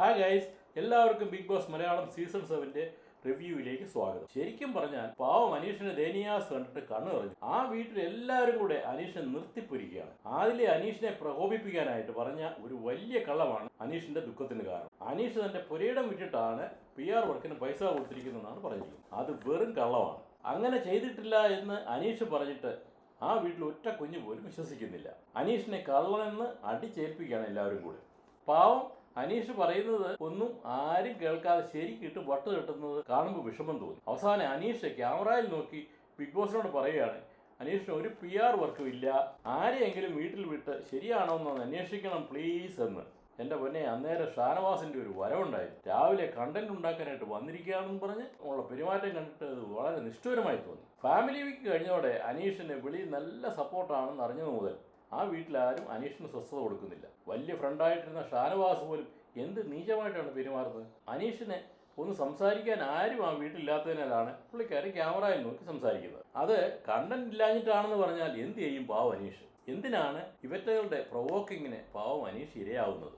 Hi guys എല്ലാവർക്കും Bigg Boss Malayalam season സെവന്റെ റിവ്യൂവിലേക്ക് സ്വാഗതം. ശരിക്കും പറഞ്ഞാൽ പാവം അനീഷിനെ ദയനീയാസ് കണ്ടിട്ട് കണ്ണു പറഞ്ഞു ആ വീട്ടിൽ എല്ലാവരും കൂടെ അനീഷിനെ നിർത്തിപ്പൊരിക്കുകയാണ്. ആദിലെ അനീഷിനെ പ്രകോപിപ്പിക്കാനായിട്ട് പറഞ്ഞ ഒരു വലിയ കള്ളമാണ് അനീഷിന്റെ ദുഃഖത്തിന് കാരണം. അനീഷ് തന്റെ പുരയിടം വിട്ടിട്ടാണ് പി ആർ വർക്കിന് പൈസ കൊടുത്തിരിക്കുന്നതെന്നാണ് പറഞ്ഞിരിക്കുന്നത്. അത് വെറും കള്ളമാണ്. അങ്ങനെ ചെയ്തിട്ടില്ല എന്ന് അനീഷ് പറഞ്ഞിട്ട് ആ വീട്ടിൽ ഒറ്റ കുഞ്ഞു പോലും വിശ്വസിക്കുന്നില്ല. അനീഷിനെ കള്ളനെന്ന് അടിച്ചേൽപ്പിക്കുകയാണ് എല്ലാവരും കൂടെ. പാവം അനീഷ് പറയുന്നത് ഒന്നും ആരും കേൾക്കാതെ ശരിക്കിട്ട് വട്ട് കെട്ടുന്നത് കാണുമ്പോൾ വിഷമം തോന്നി. അവസാനം അനീഷ് ക്യാമറയിൽ നോക്കി ബിഗ് ബോസിനോട് പറയുകയാണ് അനീഷിന് ഒരു പി ആർ വർക്കും ഇല്ല. ആരെയെങ്കിലും വീട്ടിൽ വിട്ട് ശരിയാണോ എന്നൊന്ന് അന്വേഷിക്കണം പ്ലീസ് എന്ന്. എന്റെ പൊന്നെ അന്നേരം ഷാനവാസിന്റെ ഒരു വരവുണ്ടായി. രാവിലെ കണ്ടന്റ് ഉണ്ടാക്കാനായിട്ട് വന്നിരിക്കുകയാണെന്ന് പറഞ്ഞ് ഉള്ള പെരുമാറ്റം കണ്ടിട്ട് വളരെ നിഷ്ഠൂരമായി തോന്നി. ഫാമിലി വീക്ക് കഴിഞ്ഞതോടെ അനീഷിന് വെളിയിൽ നല്ല സപ്പോർട്ടാണെന്ന് അറിഞ്ഞത് മുതൽ ആ വീട്ടിലാരും അനീഷിന് സ്വസ്ഥത കൊടുക്കുന്നില്ല. വലിയ ഫ്രണ്ടായിട്ടിരുന്ന ഷാനവാസ് പോലും എന്ത് നീചമായിട്ടാണ് പെരുമാറുന്നത്? അനീഷിനെ ഒന്ന് സംസാരിക്കാൻ ആരും ആ വീട്ടിലില്ലാത്തതിനാലാണ് പുള്ളിക്കാരൻ ക്യാമറയിൽ നോക്കി സംസാരിക്കുന്നത്. അത് കണ്ടന്റ് ഇല്ലാഞ്ഞിട്ടാണെന്ന് പറഞ്ഞാൽ എന്ത് ചെയ്യും പാവം അനീഷ്? എന്തിനാണ് ഇവറ്റകളുടെ പ്രൊവോക്കിങ്ങിന് പാവം അനീഷ് ഇരയാവുന്നത്?